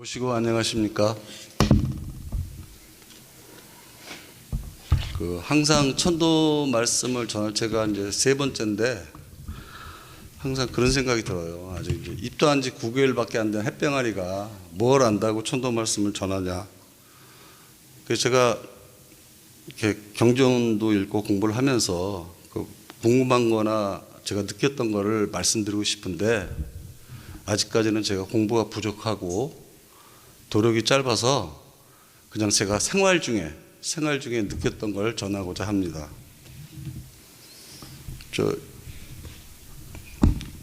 모시고 안녕하십니까? 그 항상 천도 말씀을 전할 제가 이제 세 번째인데 항상 그런 생각이 들어요. 아직 이제 입도한 지 9개월밖에 안 된 햇병아리가 뭘 안다고 천도 말씀을 전하냐. 그래서 제가 이렇게 경전도 읽고 공부를 하면서 그 궁금한 거나 제가 느꼈던 거를 말씀드리고 싶은데 아직까지는 제가 공부가 부족하고 도력이 짧아서 그냥 제가 생활 중에 생활 중에 느꼈던 걸 전하고자 합니다. 저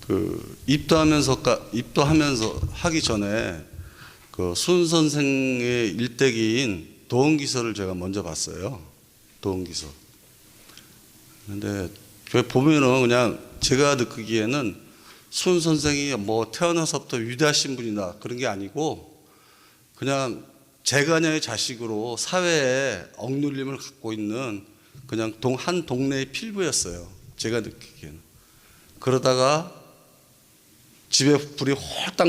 그 입도하면서 입도하면서 하기 전에 그 순 선생의 일대기인 도원기서를 제가 먼저 봤어요. 도원기서. 근데 그 보면은 그냥 제가 느끼기에는 순 선생이 뭐 태어나서부터 위대하신 분이다 그런 게 아니고 그냥 재간여의 자식으로 사회에 억눌림을 갖고 있는 그냥 동, 한 동네의 필부였어요. 제가 느끼기에는. 그러다가 집에 불이 홀딱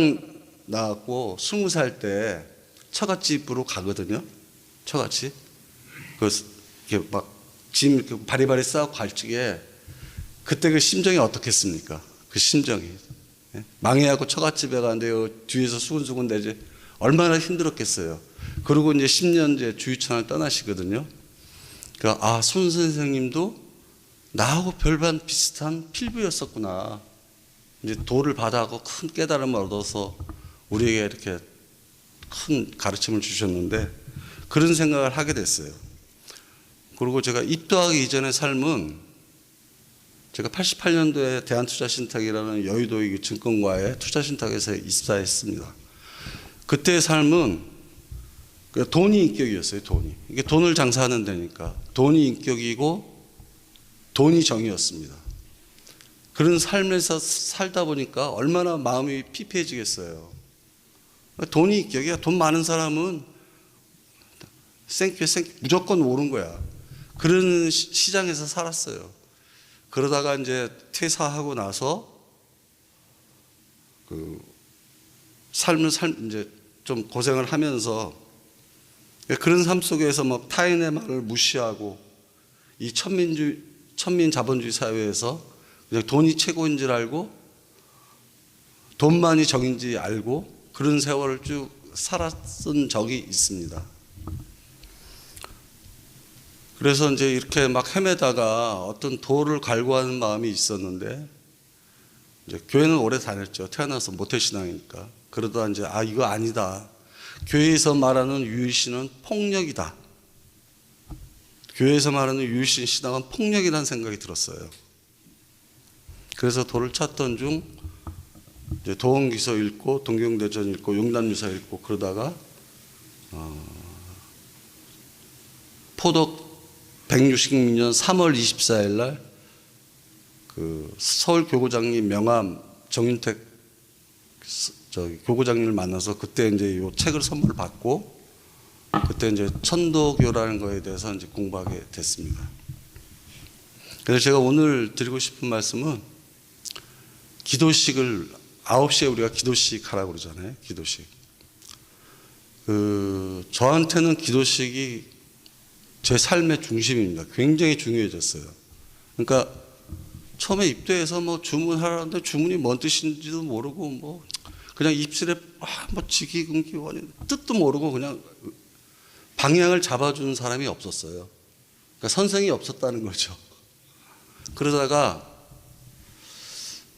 나왔고 스무 살 때 처갓집으로 가거든요. 처갓집. 그 이렇게 막짐 바리바리 싸고 갈 적에 그때 그 심정이 어떻겠습니까? 그 심정이. 예? 망해하고 처갓집에 가는데요. 뒤에서 수근수근 대지 얼마나 힘들었겠어요. 그리고 이제 10년 이제 주유천을 떠나시거든요. 그러니까 아, 손 선생님도 나하고 별반 비슷한 필부였었구나. 이제 도를 받아고 큰 깨달음을 얻어서 우리에게 이렇게 큰 가르침을 주셨는데 그런 생각을 하게 됐어요. 그리고 제가 입도하기 이전의 삶은 제가 88년도에 대한투자신탁이라는 여의도의 그 증권과의 투자신탁에서 입사했습니다. 그때의 삶은 그 돈이 인격이었어요. 돈이 이게 돈을 장사하는 데니까 돈이 인격이고 돈이 정이었습니다. 그런 삶에서 살다 보니까 얼마나 마음이 피폐해지겠어요. 돈이 인격이야. 돈 많은 사람은 생큐 생 무조건 오른 거야. 그런 시- 시장에서 살았어요. 그러다가 이제 퇴사하고 나서 그 삶을 살 이제 좀 고생을 하면서 그런 삶 속에서 뭐 타인의 말을 무시하고 이 천민주의 천민 자본주의 사회에서 그냥 돈이 최고인 줄 알고 돈만이 정인지 알고 그런 세월을 쭉 살았던 적이 있습니다. 그래서 이제 이렇게 막 헤매다가 어떤 도를 갈구하는 마음이 있었는데 교회는 오래 다녔죠. 태어나서 모태신앙이니까. 그러다 이제 아 이거 아니다. 교회에서 말하는 유일신은 폭력이다. 교회에서 말하는 유일신 신앙은 폭력이라는 생각이 들었어요. 그래서 도를 찾던 중 도원기서 읽고 동경대전 읽고 용단유사 읽고 그러다가 어, 포덕 160년 3월 24일 날 그 서울 교구장님 명함 정윤택 스- 저 교구장님을 만나서 그때 이제 요 책을 선물 받고 그때 이제 천도교라는 거에 대해서 이제 공부하게 됐습니다. 그래서 제가 오늘 드리고 싶은 말씀은 기도식을 9시에 우리가 기도식 하라고 그러잖아요. 기도식. 그 저한테는 기도식이 제 삶의 중심입니다. 굉장히 중요해졌어요. 그러니까 처음에 입대해서 뭐 주문하라는데 주문이 뭔 뜻인지도 모르고 뭐 그냥 입술에 아, 뭐 지기금기 원이 뜻도 모르고 그냥 방향을 잡아주는 사람이 없었어요. 그러니까 선생이 없었다는 거죠. 그러다가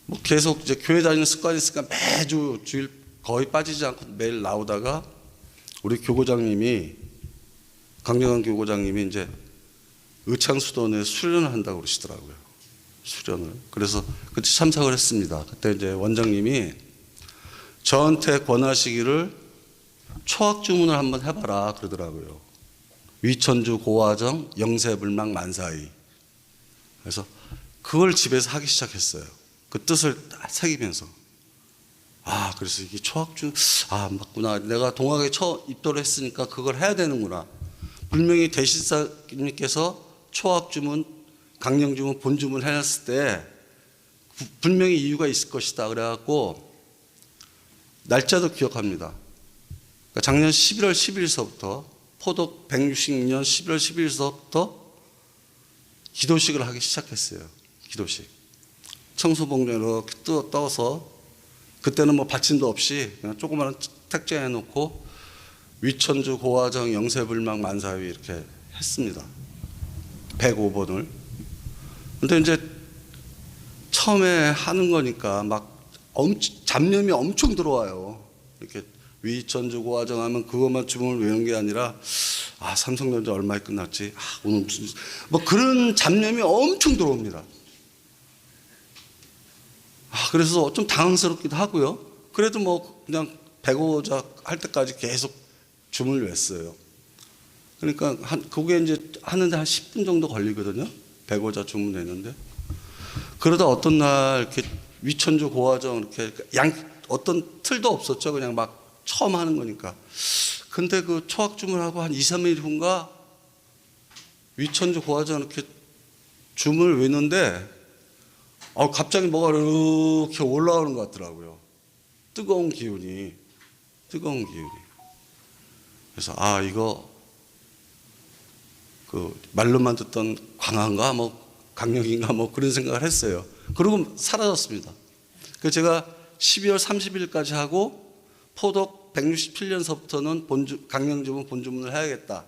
뭐 계속 이제 교회 다니는 습관이 있으니까 매주 주일 거의 빠지지 않고 매일 나오다가 우리 교고장님이 강경환 교고장님이 이제 의창수도원에 수련을 한다고 그러시더라고요. 수련을. 그래서 그때 참석을 했습니다. 그때 이제 원장님이 저한테 권하시기를 초학 주문을 한번 해봐라 그러더라고요. 위천주 고화정 영세불망 만사히. 그래서 그걸 집에서 하기 시작했어요. 그 뜻을 딱 새기면서. 아, 그래서 이게 초학주, 아, 맞구나. 내가 동학에 처 입도를 했으니까 그걸 해야 되는구나. 분명히 대신사님께서 초학주문, 강령 주문, 본 주문 해놨을 때 부- 분명히 이유가 있을 것이다. 그래갖고 날짜도 기억합니다. 그러니까 작년 11월 10일서부터 포독 166년 11월 10일서부터 기도식을 하기 시작했어요. 기도식. 떠, 떠서 그때는 뭐 받침도 없이 그냥 조그마한 택지 해놓고 위천주 고화정 영세불망 만사위 이렇게 했습니다. 105번을. 근데 이제 처음에 하는 거니까 막 엄, 잡념이 엄청 들어와요. 이렇게 위천주 고 화정하면 그것만 주문을 외우는 게 아니라 아 삼성전자 얼마에 끝났지? 아 오늘 무슨 뭐 그런 잡념이 엄청 들어옵니다. 아 그래서 좀 당황스럽기도 하고요. 그래도 뭐 그냥 배고자 할 때까지 계속 주문을 외웠어요. 그러니까 한 그게 이제 하는데 한 10분 정도 걸리거든요. 배고자 주문 내는데 그러다 어떤 날 이렇게 위천주 고화정 이렇게 양 어떤 틀도 없었죠. 그냥 막 처음 하는 거니까. 근데 그 초학 주문하고 한 2, 3일 후인가 위천주 고화정 이렇게 줌을 외는데 어, 갑자기 뭐가 이렇게 올라오는 것 같더라고요. 뜨거운 기운이 뜨거운 기운이. 그래서 아 이거 그 말로만 듣던 광화인가 뭐 강력인가 뭐 그런 생각을 했어요. 그리고 사라졌습니다. 그 제가 12월 30일까지 하고 포독 167년서부터는 본주 강령주문 본주문을 해야겠다.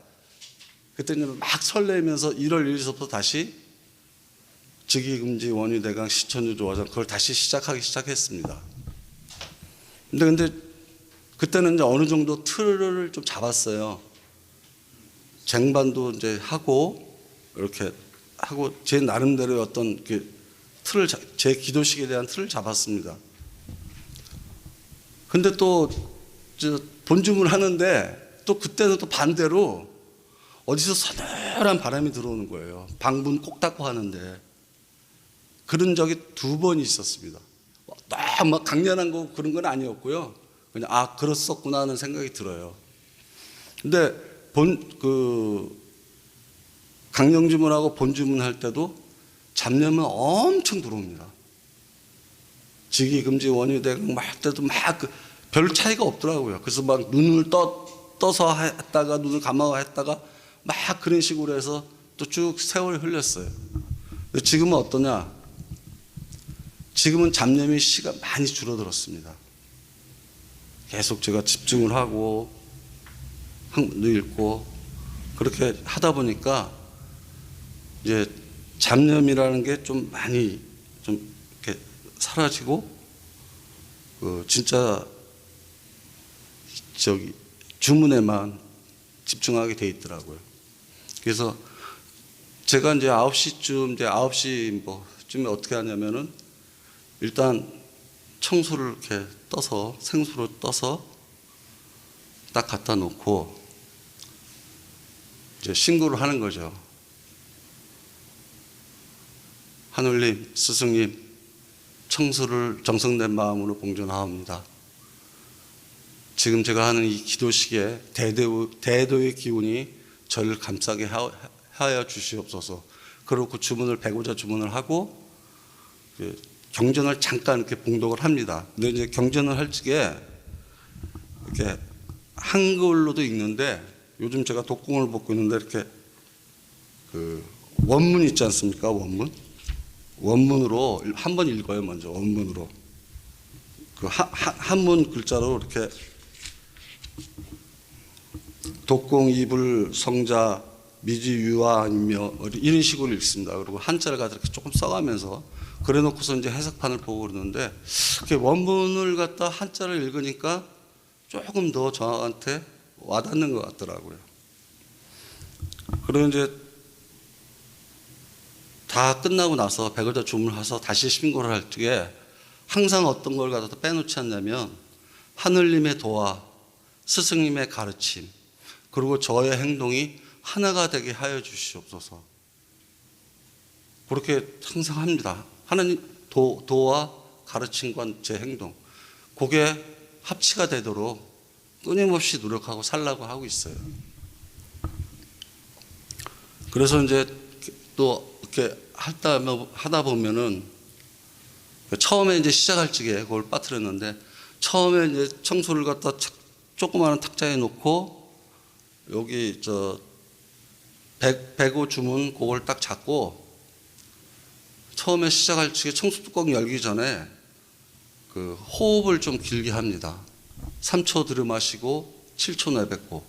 그때는 막 설레면서 1월 1일서부터 다시 직위금지 원유대강 시천주 조화장 그걸 다시 시작하기 시작했습니다. 근데 근데 그때는 이제 어느 정도 틀을 좀 잡았어요. 쟁반도 이제 하고 이렇게 하고 제 나름대로의 어떤 그 틀을 자- 제 기도식에 대한 틀을 잡았습니다. 근데 또저 본주문 하는데 또 그때는 또 반대로 어디서 서늘한 바람이 들어오는 거예요. 방문 꼭 닫고 하는데 그런 적이 두 번 있었습니다. 너무 강렬한 거 그런 건 아니었고요. 그냥 아 그랬었구나 하는 생각이 들어요. 근데 본 그 강령 주문하고 본 주문 할 때도 잡념은 엄청 들어옵니다. 직위금지 원유대강 막할 때도 막 별 차이가 없더라고요. 그래서 막 눈을 떠 떠서 했다가 눈을 감아서 했다가 막 그런 식으로 해서 또 쭉 세월이 흘렸어요. 지금은 어떠냐? 지금은 잡념의 시가 많이 줄어들었습니다. 계속 제가 집중을 하고 한문도 읽고 그렇게 하다 보니까 이제 잡념이라는 게 좀 많이 좀 이렇게 사라지고 그 진짜 저기 주문에만 집중하게 돼 있더라고요. 그래서 제가 이제 9시쯤 이제 9시 뭐쯤에 어떻게 하냐면은 일단 청소를 이렇게 떠서 생수로 떠서 딱 갖다 놓고 이제 신고를 하는 거죠. 하늘님, 스승님, 청소를 정성된 마음으로 봉전하옵니다. 지금 제가 하는 이 기도식에 대도, 대도의 기운이 저를 감싸게 하- 하여 주시옵소서. 그리고 주문을 배고자 주문을 하고 그 경전을 잠깐 이렇게 봉독을 합니다. 근데 이제 경전을 할 적에 이렇게 한글로도 읽는데 요즘 제가 독공을 벗고 있는데 이렇게 그 원문 있지 않습니까? 원문. 원문으로 한 번 읽어요, 먼저 원문으로. 그 한문 글자로 이렇게 독공 이불 성자 미지 유아이며 이런 식으로 읽습니다. 그리고 한자를 갖다 이렇게 조금 써가면서 그래놓고서 이제 해석판을 보고 그러는데 원문을 갖다 한자를 읽으니까 조금 더 저한테 와닿는 것 같더라고요. 그리고 이제 다 끝나고 나서 백여자 주문해서 다시 신고를 할 적에 항상 어떤 걸 갖다 빼놓지 않냐면 하늘님의 도와 스승님의 가르침 그리고 저의 행동이 하나가 되게 하여 주시옵소서. 그렇게 항상 합니다. 하나님 도, 도와 가르침과 제 행동 그게 합치가 되도록 끊임없이 노력하고 살라고 하고 있어요. 그래서 이제 또 이렇게 하다, 하다 보면은 처음에 이제 시작할 적에 그걸 빠뜨렸는데 처음에 이제 청소를 갖다 착- 조그마한 탁자에 놓고 여기 저 백, 배고 주문 그걸 딱 잡고 처음에 시작할 적에 청소 뚜껑 열기 전에 그 호흡을 좀 길게 합니다. 3초 들이마시고 7초 내뱉고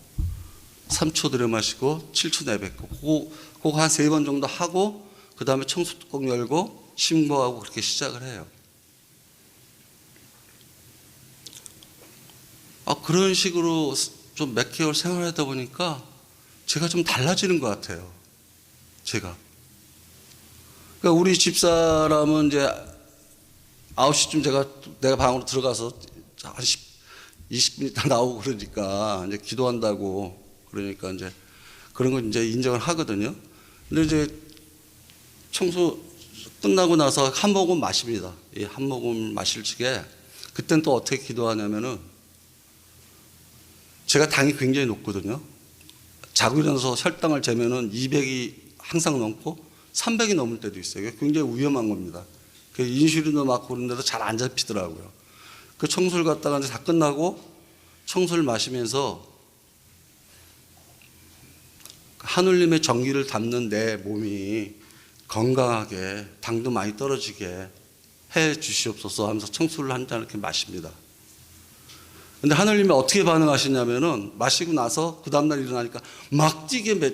3초 들이마시고 7초 내뱉고 그거, 그거 한 세 번 정도 하고 그 다음에 청소 뚜껑 열고 심거하고 그렇게 시작을 해요. 아, 그런 식으로 좀 몇 개월 생활하다 보니까 제가 좀 달라지는 것 같아요. 제가. 그러니까 우리 집사람은 이제 9시쯤 제가 내가 방으로 들어가서 한 10, 20분 있다 나오고 그러니까 이제 기도한다고 그러니까 이제 그런 건 이제 인정을 하거든요. 근데 이제 청소 끝나고 나서 한 모금 마십니다. 이 한 모금 마실 적에 그땐 또 어떻게 기도하냐면은 제가 당이 굉장히 높거든요. 자고 일어나서 혈당을 재면은 200이 항상 넘고 300이 넘을 때도 있어요. 굉장히 위험한 겁니다. 그 인슐린도 맞고 그런 데도 잘 안 잡히더라고요. 그 청소를 갔다가 이제 다 끝나고 청소를 마시면서 하늘님의 정기를 담는 내 몸이 건강하게 당도 많이 떨어지게 해 주시옵소서 하면서 청소를 한 잔 이렇게 마십니다. 근데 하늘님이 어떻게 반응하시냐면은 마시고 나서 그 다음날 일어나니까 막 뛰게 막,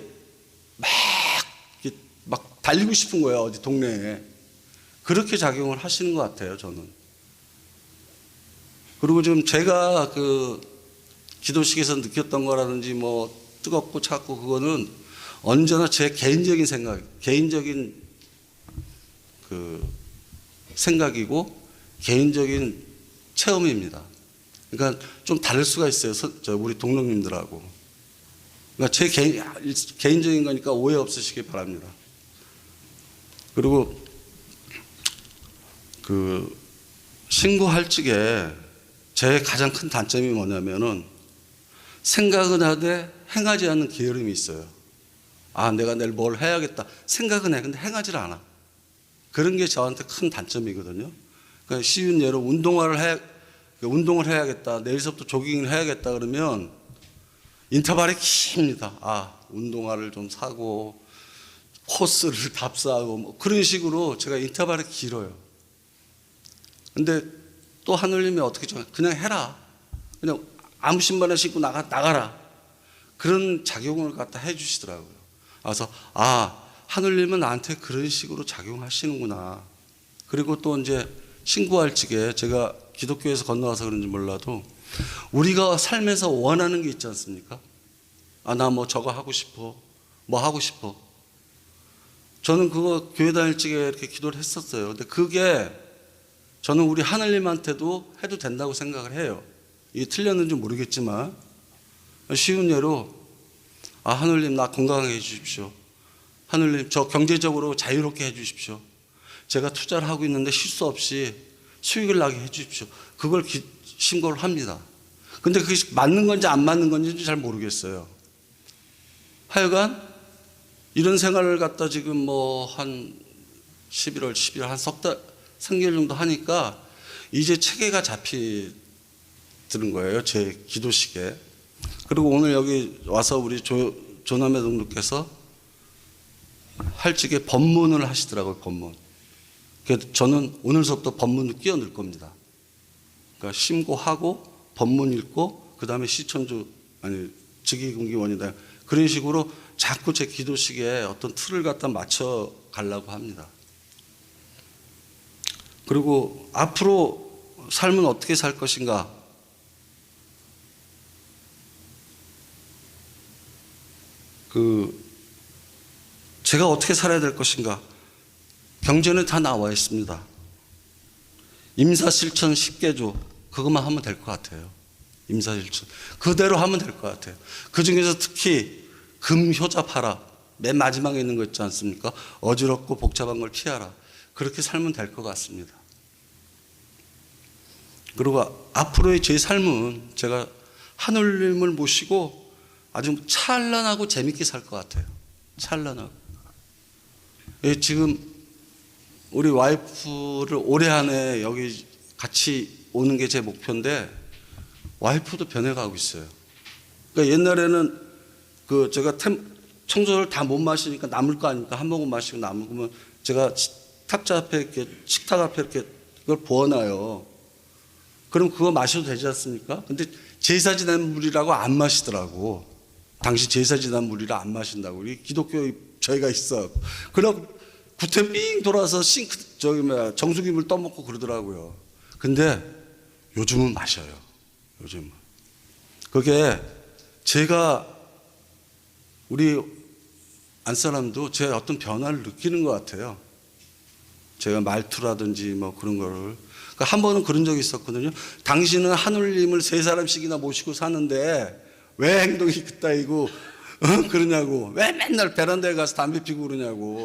이렇게 막 달리고 싶은 거예요. 어디 동네에. 그렇게 작용을 하시는 것 같아요. 저는. 그리고 지금 제가 그 기도식에서 느꼈던 거라든지 뭐 뜨겁고 차갑고 그거는 언제나 제 개인적인 생각, 개인적인 그 생각이고 개인적인 체험입니다. 그러니까 좀 다를 수가 있어요. 서- 저 우리 동료님들하고. 그러니까 제 개인, 개인적인 거니까 오해 없으시기 바랍니다. 그리고 그 신고할 적에 제 가장 큰 단점이 뭐냐면은 생각은 하되 행하지 않는 게으름이 있어요. 아, 내가 내일 뭘 해야겠다. 생각은 해. 근데 행하지 않아. 그런 게 저한테 큰 단점이거든요. 그러니까 쉬운 예로 운동화를 해, 운동을 해야겠다. 내일서부터 조깅을 해야겠다. 그러면 인터벌이 깁니다. 아, 운동화를 좀 사고 코스를 답사하고 뭐 그런 식으로 제가 인터벌이 길어요. 근데 또 하늘님이 어떻게 좀 그냥 해라. 그냥 아무 신발을 신고 나가, 나가라. 그런 작용을 갖다 해 주시더라고요. 그래서, 아, 하늘님은 나한테 그런 식으로 작용하시는구나. 그리고 또 이제 신고할 적에 제가 기독교에서 건너와서 그런지 몰라도 우리가 삶에서 원하는 게 있지 않습니까? 아, 나 뭐 저거 하고 싶어. 뭐 하고 싶어. 저는 그거 교회 다닐 적에 이렇게 기도를 했었어요. 근데 그게 저는 우리 하늘님한테도 해도 된다고 생각을 해요. 이게 틀렸는지 모르겠지만 쉬운 예로 아 하늘님 나 건강하게 해주십시오. 하늘님 저 경제적으로 자유롭게 해주십시오. 제가 투자를 하고 있는데 실수 없이 수익을 나게 해주십시오. 그걸 기, 신고를 합니다. 근데 그게 맞는 건지 안 맞는 건지 잘 모르겠어요. 하여간 이런 생활을 갖다 지금 뭐 한 11월, 12월 한 석 달, 3개월 정도 하니까 이제 체계가 잡히드는 거예요. 제 기도식에. 그리고 오늘 여기 와서 우리 조, 조남의 동료께서 할 적에 법문을 하시더라고요. 법문. 그래서 저는 오늘서부터 법문을 끼워 넣을 겁니다. 그러니까 심고하고 법문 읽고 그 다음에 시천주 아니 즉위금기원이다 그런 식으로 자꾸 제 기도식에 어떤 틀을 갖다 맞춰 가려고 합니다. 그리고 앞으로 삶은 어떻게 살 것인가? 그 제가 어떻게 살아야 될 것인가? 경전에 다 나와 있습니다. 임사실천 10개조 그것만 하면 될 것 같아요. 임사실천 그대로 하면 될 것 같아요. 그 중에서 특히 금효잡하라 맨 마지막에 있는 거 있지 않습니까? 어지럽고 복잡한 걸 피하라. 그렇게 살면 될 것 같습니다. 그리고 앞으로의 제 삶은 제가 하늘님을 모시고 아주 찬란하고 재밌게 살 것 같아요. 찬란하고. 예, 지금 우리 와이프를 올해 안에 여기 같이 오는 게 제 목표인데 와이프도 변해가고 있어요. 그러니까 옛날에는 그 제가 템, 청소를 다 못 마시니까 남을 거 아닙니까? 한 모금 마시고 남으면 제가 시- 탁자 앞에 이렇게 식탁 앞에 이렇게 그걸 부어놔요. 그럼 그거 마셔도 되지 않습니까? 근데 제사 지난 물이라고 안 마시더라고. 당시 제사 지난 물이라 안 마신다고. 우리 기독교 저희가 있어. 그럼 구태 삥 돌아서 싱크 저기 뭐야 정수기 물 떠먹고 그러더라고요. 근데 요즘은 마셔요. 요즘은. 그게 제가 우리 안 사람도 제 어떤 변화를 느끼는 것 같아요. 제가 말투라든지 뭐 그런 거를. 그러니까 한 번은 그런 적이 있었거든요. 당신은 하늘님을 세 사람씩이나 모시고 사는데 왜 행동이 그따이고 어? 그러냐고. 왜 맨날 베란다에 가서 담배 피고 그러냐고.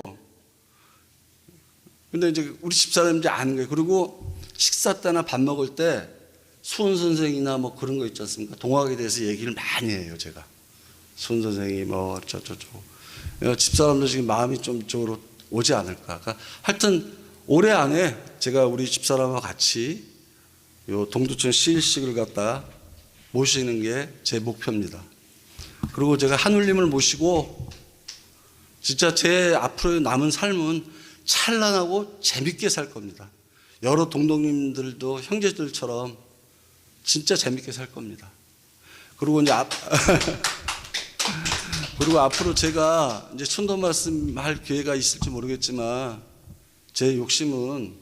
근데 이제 우리 집사람이 이제 아는 거예요. 그리고 식사 때나 밥 먹을 때 수원 선생이나 뭐 그런 거 있지 않습니까? 동학에 대해서 얘기를 많이 해요, 제가. 수원 선생이 뭐 저저저. 집사람도 지금 마음이 좀 이쪽으로 오지 않을까. 그러니까 하여튼 올해 안에 제가 우리 집사람과 같이 요 동두천 시일식을 갖다 모시는 게 제 목표입니다. 그리고 제가 하늘님을 모시고 진짜 제 앞으로 남은 삶은 찬란하고 재밌게 살 겁니다. 여러 동동님들도 형제들처럼 진짜 재밌게 살 겁니다. 그리고 이제 앞 그리고 앞으로 제가 이제 천도 말씀할 기회가 있을지 모르겠지만 제 욕심은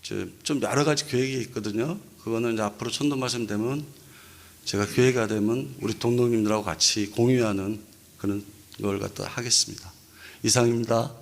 좀 여러 가지 계획이 있거든요. 그거는 앞으로 천도 말씀 되면 제가 기회가 되면 우리 동동님들하고 같이 공유하는 그런 걸 갖다 하겠습니다. 이상입니다.